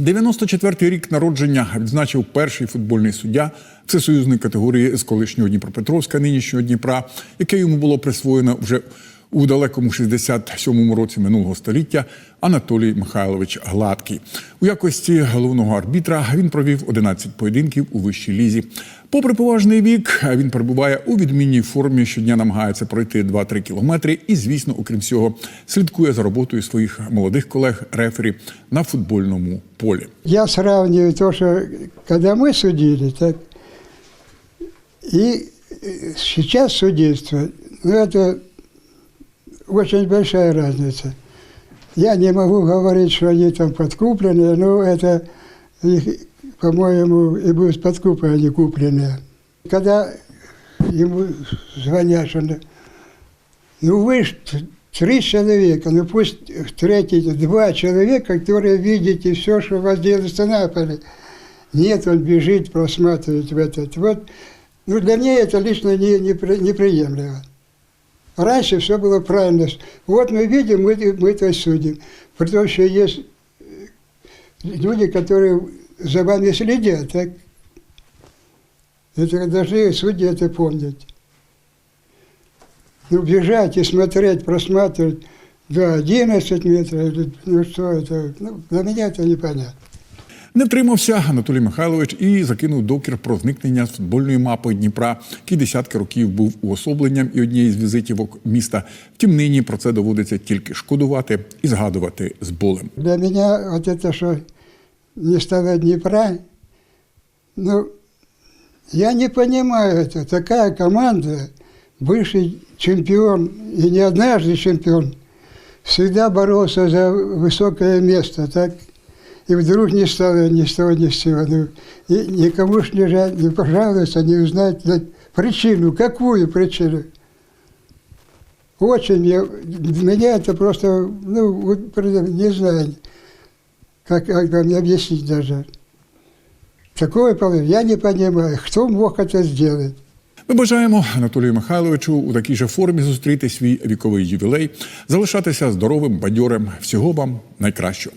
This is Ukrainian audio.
94-й рік народження відзначив перший футбольний суддя. Всесоюзної категорії з колишнього Дніпропетровська, нинішнього Дніпра, яке йому було присвоєно вже у далекому 67-му році минулого століття Анатолій Михайлович Гладкий. У якості головного арбітра він провів 11 поєдинків у вищій лізі. Попри поважний вік, він перебуває у відмінній формі. Щодня намагається пройти 2-3 кілометри і, звісно, окрім цього, слідкує за роботою своїх молодих колег рефері на футбольному полі. Я сравниваю то, что когда мы судили, так и э, сейчас судейство, ну это очень большая разница. Я не могу говорить, что они там подкупленные, но это, по-моему, и будут подкупы, они купленные. Когда ему звонят, что ну вы ж три человека, ну пусть третий, два человека, которые видите все, что у вас делается на поле. Нет, он бежит просматривать в этот. Вот, ну для меня это лично не, непри- неприемлемо. Раньше все было правильно. Вот мы видим, мы, мы это судим. Потому что есть люди, которые за вами следят, так? Это должны судьи это помнить. Ну, бежать и смотреть, просматривать, да, 11 метров, ну что это, ну, для меня это непонятно. Не втримався Анатолій Михайлович і закинув докір про зникнення з футбольної мапи Дніпра, який десятки років був уособленням і однієї з візитівок міста. Втім, нині про це доводиться тільки шкодувати і згадувати з болем. Для меня вот это, что не стало Днепра, ну, я не понимаю это. Такая команда, бывший чемпион, и не однажды чемпион, всегда боролся за высокое место, так? И вдруг не стало ни с того, ни с сего. Ну, и никому ж не, жаль, не пожалуйста, не узнать да, причину, какую причину. Очень я, меня это просто, ну, вот, правда, не знаю, как, как вам объяснить даже. Такое положение, я не понимаю, кто мог это сделать. Ми бажаємо Анатолію Михайловичу у такій же формі зустріти свій віковий ювілей, залишатися здоровим, бадьорим. Всього вам найкращого.